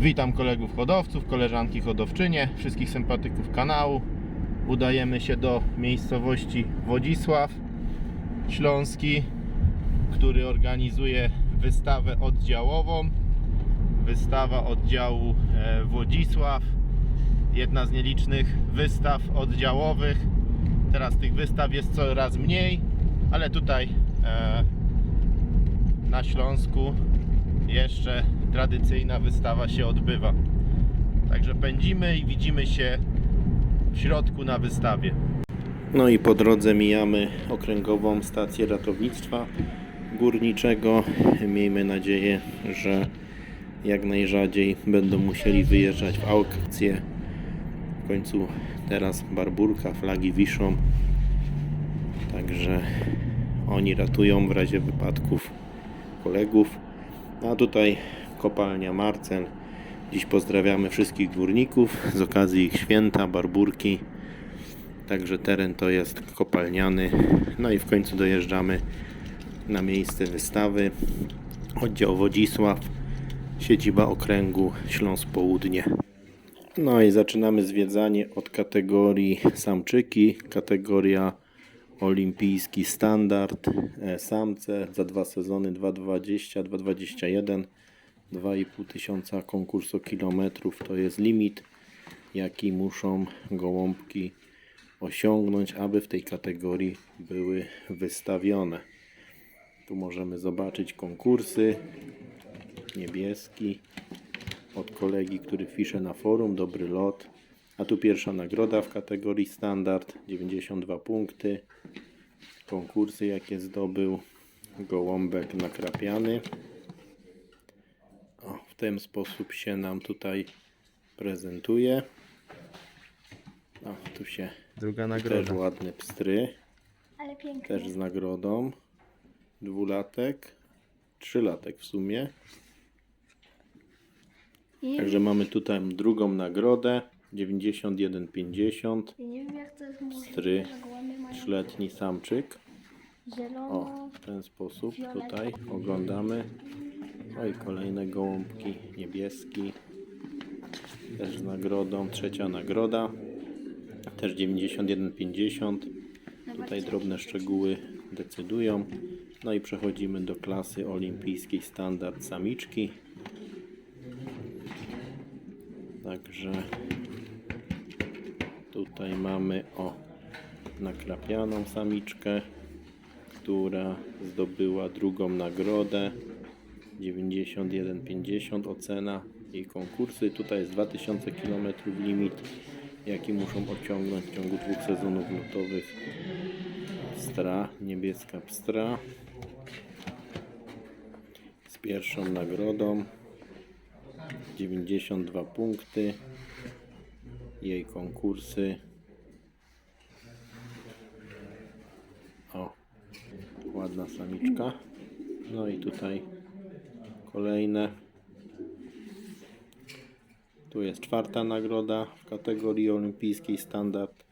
Witam kolegów hodowców, koleżanki hodowczynie, wszystkich sympatyków kanału. Udajemy się do miejscowości Wodzisław Śląski, który organizuje wystawę oddziałową. Wystawa oddziału e, Wodzisław. Jedna z nielicznych wystaw oddziałowych. Teraz tych wystaw jest coraz mniej, ale tutaj e, na Śląsku jeszcze tradycyjna wystawa się odbywa. Także pędzimy i widzimy się w środku na wystawie. No i po drodze mijamy okręgową stację ratownictwa górniczego. Miejmy nadzieję, że jak najrzadziej będą musieli wyjeżdżać w aukcję. W końcu teraz barburka, flagi wiszą. Także oni ratują w razie wypadków kolegów. A tutaj kopalnia Marcel. Dziś pozdrawiamy wszystkich górników z okazji ich święta, barburki. Także teren to jest kopalniany. No i w końcu dojeżdżamy na miejsce wystawy. Oddział Wodzisław, siedziba okręgu Śląsk Południe. No i zaczynamy zwiedzanie od kategorii samczyki. Kategoria olimpijski standard. E, Samce za dwa sezony 2,20, 2,21, 2,5 tysiąca konkursu kilometrów to jest limit, jaki muszą gołąbki osiągnąć, aby w tej kategorii były wystawione. Tu możemy zobaczyć konkursy. Niebieski od kolegi, który pisze na forum. Dobry lot. A tu pierwsza nagroda w kategorii standard. 92 punkty. Konkursy jakie zdobył. Gołąbek nakrapiany. Ten sposób się nam tutaj prezentuje. O, tu się Druga też nagroda. ładne pstry. Ale pięknie. Też z nagrodą. Dwulatek. Trzylatek w sumie. I Także mamy tutaj drugą nagrodę. 91,50. ja nie wiem jak to jest możliwe, Stry. że gołębie mają Trzyletni samczyk. zielono. O, w ten sposób tutaj oglądamy. No i kolejne gołąbki. Niebieski. Też z nagrodą. Trzecia nagroda. Też 91,50. Tutaj drobne szczegóły decydują. No i przechodzimy do klasy olimpijskiej standard samiczki. Także tutaj mamy o nakrapianą samiczkę, która zdobyła drugą nagrodę 91,50 ocena jej konkursy. Tutaj jest 2000 km limit, jaki muszą osiągnąć w ciągu dwóch sezonów lotowych. Pstra, niebieska pstra z pierwszą nagrodą 92 punkty jej konkursy o ładna samiczka no i tutaj kolejne tu jest czwarta nagroda w kategorii olimpijskiej standard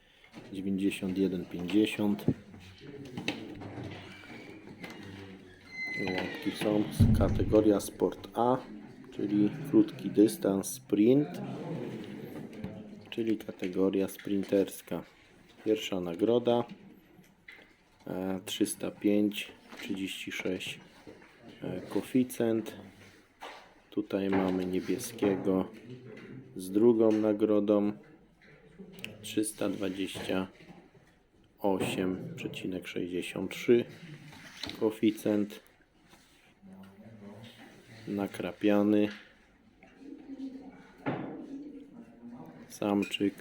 91,50 Łapki są kategoria Sport A, czyli krótki dystans sprint, czyli kategoria sprinterska. Pierwsza nagroda e, 305 36 e, koeficjent. Tutaj mamy niebieskiego z drugą nagrodą. 328,63 koeficjent nakrapiany. Samczyk.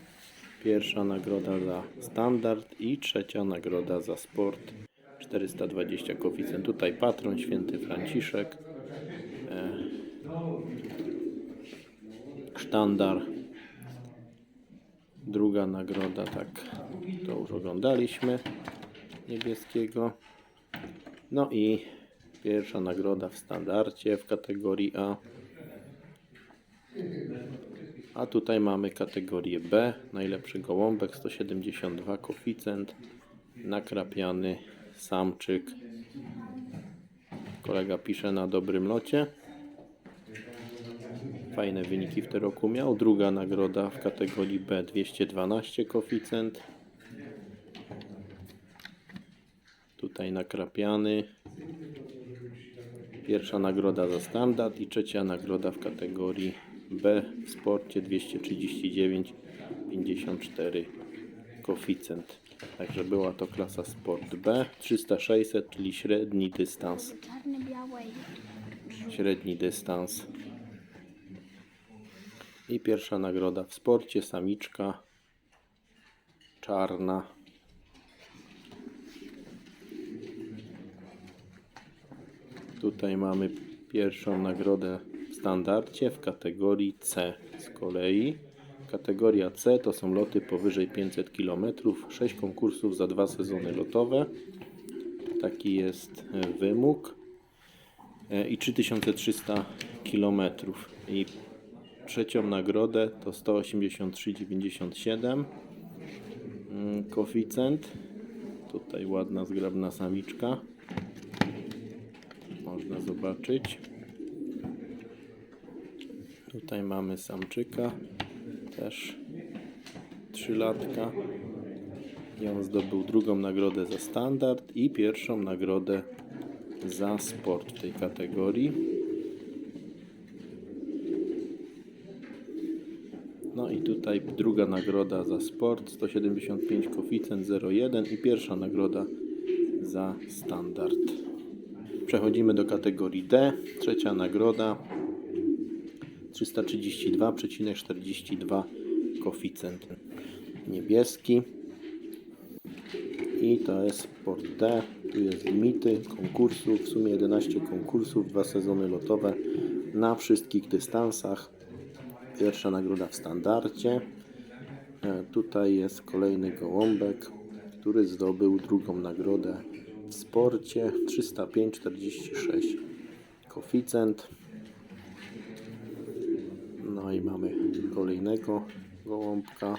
Pierwsza nagroda za standard i trzecia nagroda za sport. 420 koeficjent tutaj patron święty Franciszek e, sztandar druga nagroda tak to już oglądaliśmy niebieskiego no i pierwsza nagroda w standardzie w kategorii A. A tutaj mamy kategorię B. Najlepszy gołąbek 172 koeficjent. Nakrapiany samczyk. Kolega pisze na dobrym locie. Fajne wyniki w tym roku miał. Druga nagroda w kategorii B 212 koeficjent. Tutaj nakrapiany. Pierwsza nagroda za standard i trzecia nagroda w kategorii B w sporcie 239 54 koeficjent. Także była to klasa sport B 300-600, czyli średni dystans. Średni dystans. I pierwsza nagroda w sporcie samiczka czarna. Tutaj mamy pierwszą nagrodę w standardzie w kategorii C z kolei. Kategoria C to są loty powyżej 500 km, 6 konkursów za dwa sezony lotowe. Taki jest e, wymóg. E, I 3300 km. I trzecią nagrodę to 183,97 mm, koeficjent. Tutaj ładna, zgrabna samiczka. Można zobaczyć. Tutaj mamy samczyka. Też trzylatka. I on zdobył drugą nagrodę za standard i pierwszą nagrodę za sport w tej kategorii. Tutaj druga nagroda za sport 175 koeficjent 0,1 i pierwsza nagroda za standard. Przechodzimy do kategorii D. Trzecia nagroda 332,42 koeficjent niebieski. I to jest Sport D. Tu jest limity konkursów. W sumie 11 konkursów, dwa sezony lotowe na wszystkich dystansach. Pierwsza nagroda w standardzie. E, Tutaj jest kolejny gołąbek, który zdobył drugą nagrodę w sporcie 305,46 koeficjent. No i mamy kolejnego gołąbka.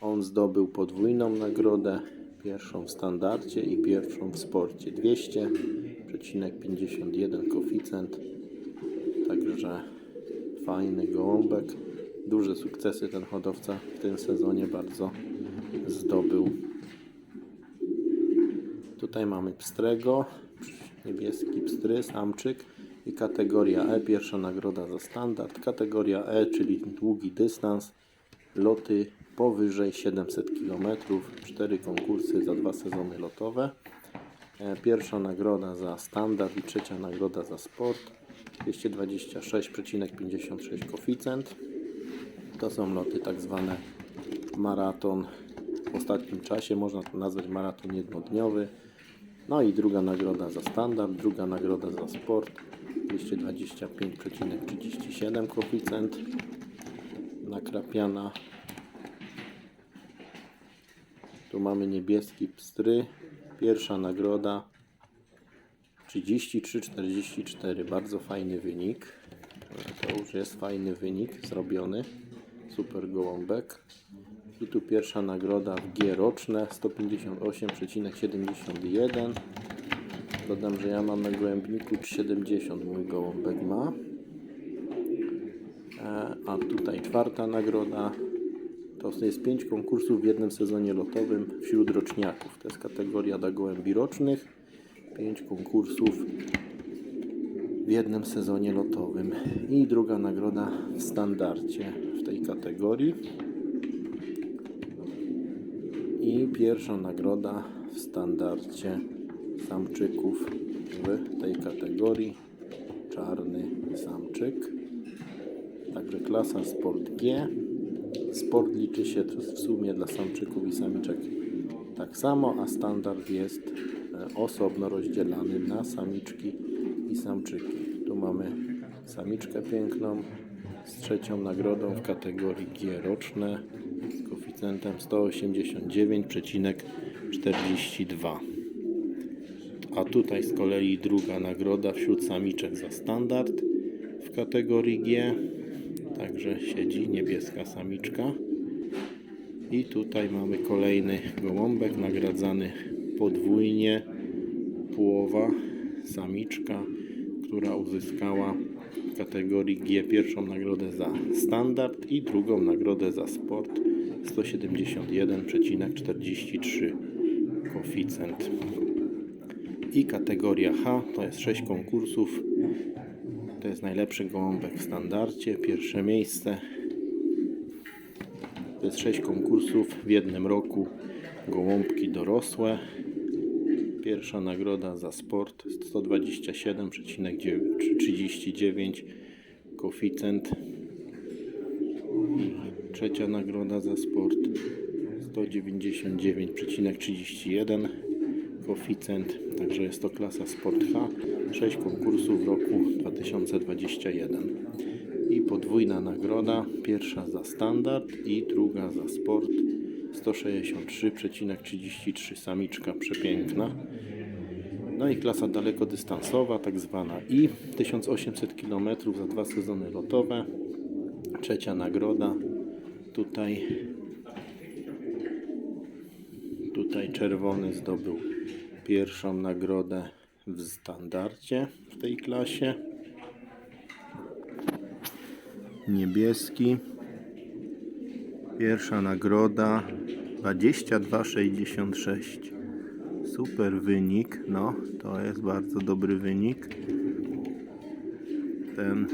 On zdobył podwójną nagrodę, pierwszą w standardzie i pierwszą w sporcie 200,51 koeficjent. Także fajny gołąbek. Duże sukcesy ten hodowca w tym sezonie bardzo zdobył. Tutaj mamy pstrego, niebieski pstry, samczyk i kategoria E, pierwsza nagroda za standard. Kategoria E, czyli długi dystans, loty powyżej 700 km, 4 konkursy za dwa sezony lotowe. E, Pierwsza nagroda za standard i trzecia nagroda za sport 226,56 koeficjent. To są loty tak zwane maraton. W ostatnim czasie można to nazwać maraton jednodniowy. No i druga nagroda za standard, druga nagroda za sport 225,37 koeficjent. Nakrapiana. Tu mamy niebieski pstry. Pierwsza nagroda 33,44. Bardzo fajny wynik. To już jest fajny wynik zrobiony. Super gołąbek. I tu pierwsza nagroda w G roczne 158,71. Dodam, że ja mam na gołębniku 70 mój gołąbek ma. E, A tutaj czwarta nagroda to jest 5 konkursów w jednym sezonie lotowym wśród roczniaków. To jest kategoria dla gołębi rocznych. 5 konkursów w jednym sezonie lotowym. I druga nagroda w standardzie w tej kategorii. I pierwsza nagroda w standardzie samczyków w tej kategorii. Czarny samczyk. Także klasa Sport G. Sport liczy się w sumie dla samczyków i samiczek tak samo, a standard jest osobno rozdzielany na samiczki i samczyki. Tu mamy samiczkę piękną z trzecią nagrodą w kategorii G roczne z koeficjentem 189,42. A tutaj z kolei druga nagroda wśród samiczek za standard w kategorii G. Także siedzi niebieska samiczka. I tutaj mamy kolejny gołąbek nagradzany podwójnie. Połowa samiczka, która uzyskała w kategorii G pierwszą nagrodę za standard i drugą nagrodę za sport 171,43 koeficjent. I kategoria H to jest 6 konkursów. To jest najlepszy gołąbek w standardzie, pierwsze miejsce. To jest 6 konkursów w jednym roku. Gołąbki dorosłe. Pierwsza nagroda za sport 127,39 koeficjent. I trzecia nagroda za sport 199,31 koeficjent. Także jest to klasa Sport H. 6 konkursów w roku 2021. I podwójna nagroda. Pierwsza za standard i druga za sport. 163,33 samiczka przepiękna. No i klasa dalekodystansowa, tak zwana I. 1800 km za dwa sezony lotowe. Trzecia nagroda. Tutaj Tutaj czerwony zdobył pierwszą nagrodę w standardzie w tej klasie. Niebieski. Pierwsza nagroda 22,66. Super wynik. No, to jest bardzo dobry wynik. Ten,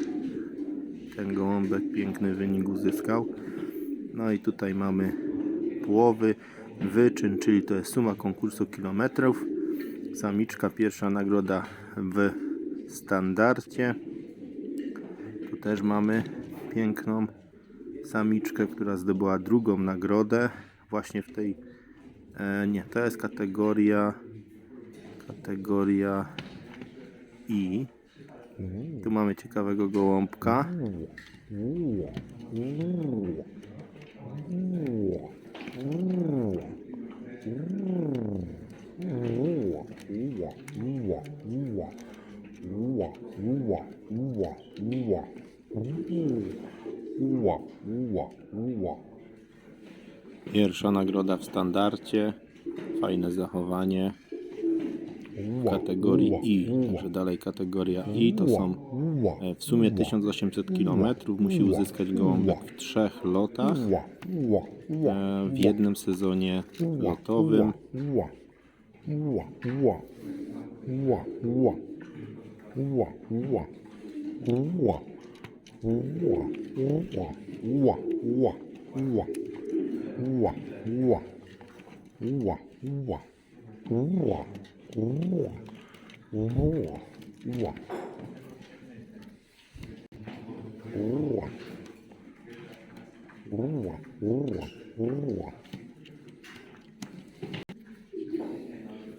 ten gołąbek piękny wynik uzyskał. No i tutaj mamy połowy wyczyn, czyli to jest suma konkursu kilometrów. Samiczka pierwsza nagroda w standardzie. Tu też mamy piękną samiczkę, która zdobyła drugą nagrodę właśnie w tej e, nie, to jest kategoria kategoria I. Tu mamy ciekawego gołąbka. Pierwsza nagroda w standardzie. Fajne zachowanie. W kategorii I. Także dalej kategoria I to są e, w sumie 1800 km. Musi uzyskać gołąbek w trzech lotach. E, w jednym sezonie lotowym.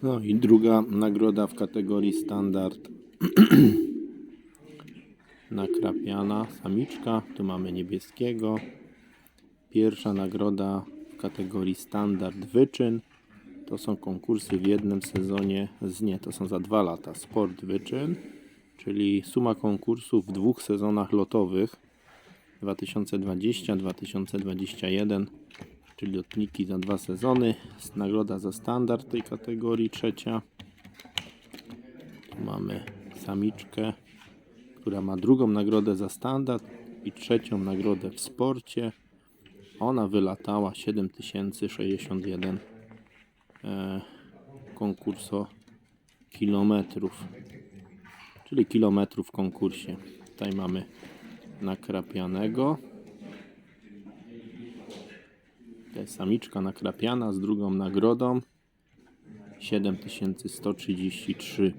No i druga nagroda w kategorii standard. Nakrapiana samiczka. Tu mamy niebieskiego. Pierwsza nagroda w kategorii standard wyczyn. To są konkursy w jednym sezonie. Z nie, to są za dwa lata. Sport wyczyn, czyli suma konkursów w dwóch sezonach lotowych 2020-2021 czyli lotniki za dwa sezony. Nagroda za standard tej kategorii, trzecia. Tu mamy samiczkę, która ma drugą nagrodę za standard i trzecią nagrodę w sporcie. Ona wylatała 7061 e, konkurso kilometrów, czyli kilometrów w konkursie. Tutaj mamy nakrapianego. To jest samiczka nakrapiana z drugą nagrodą 7133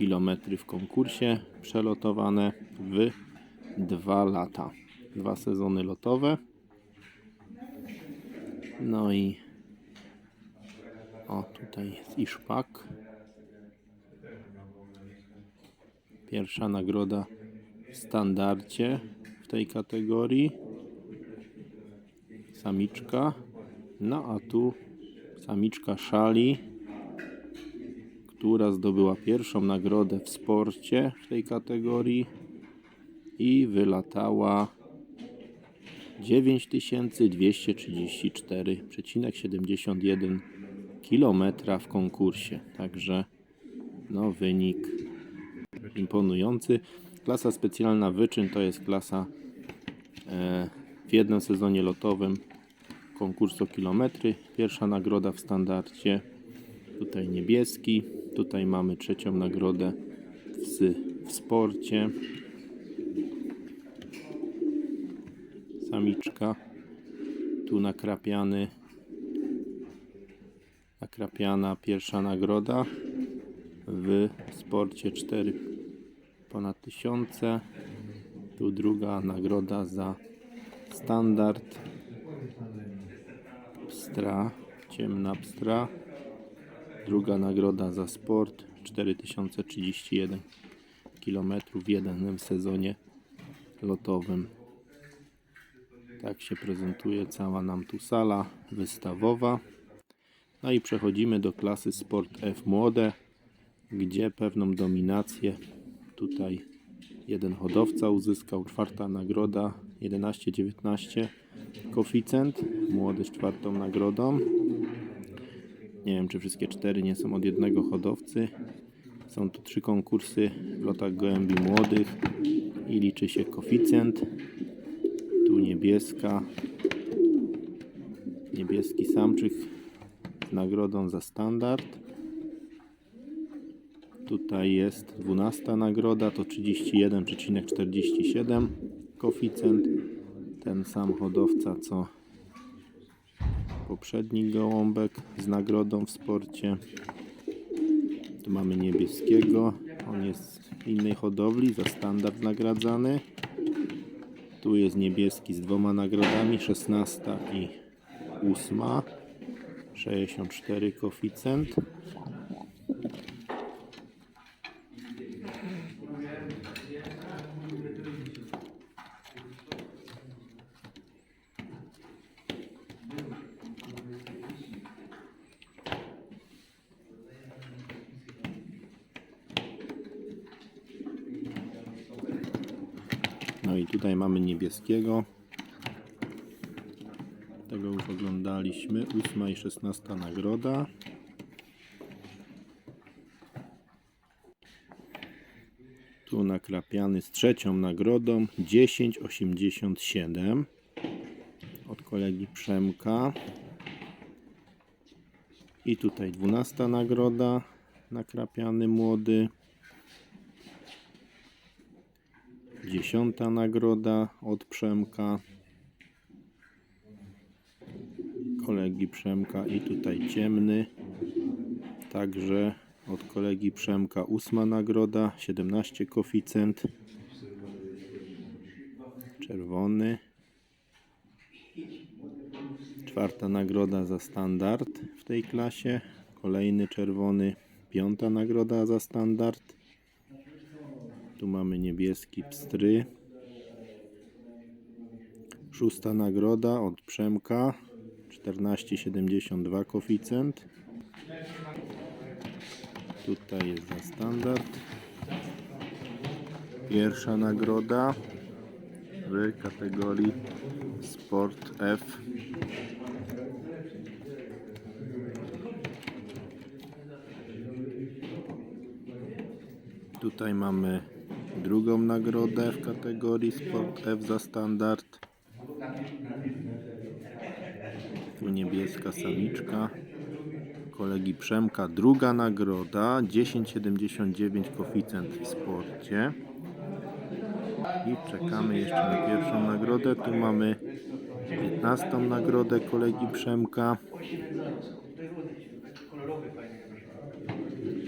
km w konkursie przelotowane w 2 lata. Dwa sezony lotowe. No i o tutaj jest i szpak. Pierwsza nagroda w standardzie w tej kategorii samiczka. No a tu samiczka szali, która zdobyła pierwszą nagrodę w sporcie w tej kategorii i wylatała 9234,71 km w konkursie. Także no wynik imponujący. Klasa specjalna wyczyn to jest klasa e, w jednym sezonie lotowym konkurs o kilometry. Pierwsza nagroda w standardzie. Tutaj niebieski. Tutaj mamy trzecią nagrodę w, w sporcie. Samiczka. Tu nakrapiany. Nakrapiana pierwsza nagroda w sporcie 4 ponad tysiące. Tu druga nagroda za standard. Pstra, ciemna pstra. Druga nagroda za sport 4031 km w jednym sezonie lotowym. Tak się prezentuje cała nam tu sala wystawowa. No i przechodzimy do klasy Sport F Młode, gdzie pewną dominację tutaj jeden hodowca uzyskał. Czwarta nagroda 11-19 koeficjent. Młody z czwartą nagrodą. Nie wiem, czy wszystkie cztery nie są od jednego hodowcy. Są tu trzy konkursy w lotach gołębi młodych i liczy się koeficjent. Tu niebieska. Niebieski samczyk z nagrodą za standard. Tutaj jest 12 nagroda, to 31,47 koeficjent. Ten sam hodowca co poprzedni gołąbek z nagrodą w sporcie. Tu mamy niebieskiego. On jest w innej hodowli, za standard nagradzany. Tu jest niebieski z dwoma nagrodami, 16 i 8. 64 koeficjent. Tutaj mamy niebieskiego. Tego już oglądaliśmy. 8 i 16 nagroda. Tu nakrapiany z trzecią nagrodą 10,87 od kolegi Przemka. I tutaj 12 nagroda nakrapiany młody. Dziesiąta nagroda od Przemka. Kolegi Przemka i tutaj ciemny. Także od kolegi Przemka ósma nagroda, 17 koeficjent. Czerwony. Czwarta nagroda za standard w tej klasie. Kolejny czerwony. Piąta nagroda za standard. Tu mamy niebieski pstry. Szósta nagroda od Przemka. 14,72 koeficjent. Tutaj jest za standard. Pierwsza nagroda w kategorii Sport F. Tutaj mamy drugą nagrodę w kategorii Sport F za standard. Tu niebieska samiczka. Kolegi Przemka druga nagroda 10,79 koeficjent w sporcie. I czekamy jeszcze na pierwszą nagrodę. Tu mamy 15 nagrodę kolegi Przemka.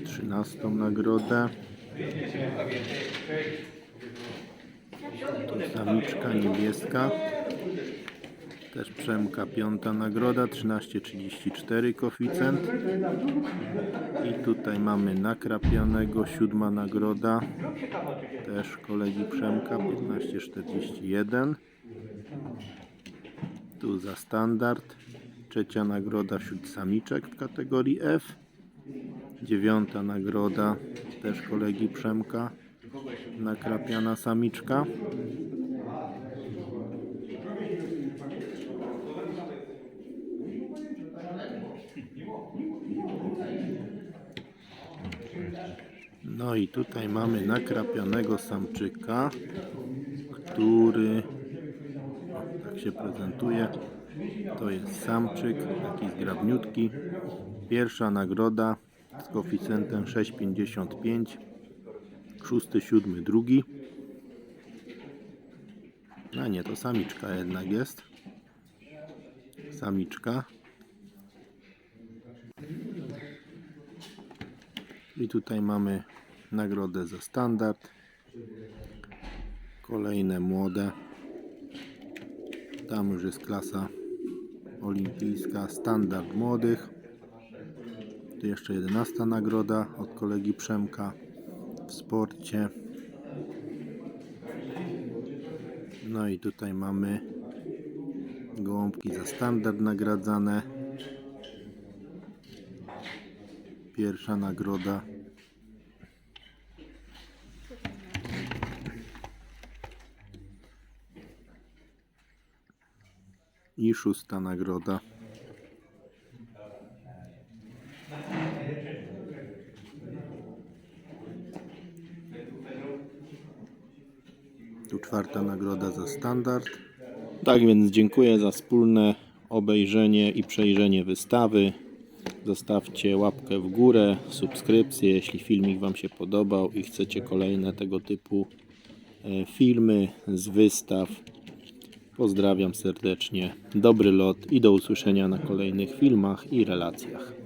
13 nagrodę. Samiczka niebieska. Też Przemka piąta nagroda 13,34 koeficjent. I tutaj mamy nakrapianego siódma nagroda. Też kolegi Przemka 15,41. Tu za standard. Trzecia nagroda wśród samiczek w kategorii F. Dziewiąta nagroda też kolegi Przemka. Nakrapiana samiczka. No i tutaj mamy nakrapionego samczyka, który o, tak się prezentuje. To jest samczyk, taki zgrabniutki. Pierwsza nagroda z koeficjentem 6,55. Szósty, siódmy, drugi. A nie, to samiczka jednak jest. Samiczka. I tutaj mamy nagrodę za standard. Kolejne młode. Tam już jest klasa olimpijska, standard młodych. Jeszcze 11 nagroda od kolegi Przemka w sporcie. No i tutaj mamy gołąbki za standard nagradzane. Pierwsza nagroda. I szósta nagroda. Tu czwarta nagroda za standard. Tak więc dziękuję za wspólne obejrzenie i przejrzenie wystawy. Zostawcie łapkę w górę, subskrypcję, jeśli filmik Wam się podobał i chcecie kolejne tego typu e, filmy z wystaw. Pozdrawiam serdecznie, dobry lot i do usłyszenia na kolejnych filmach i relacjach.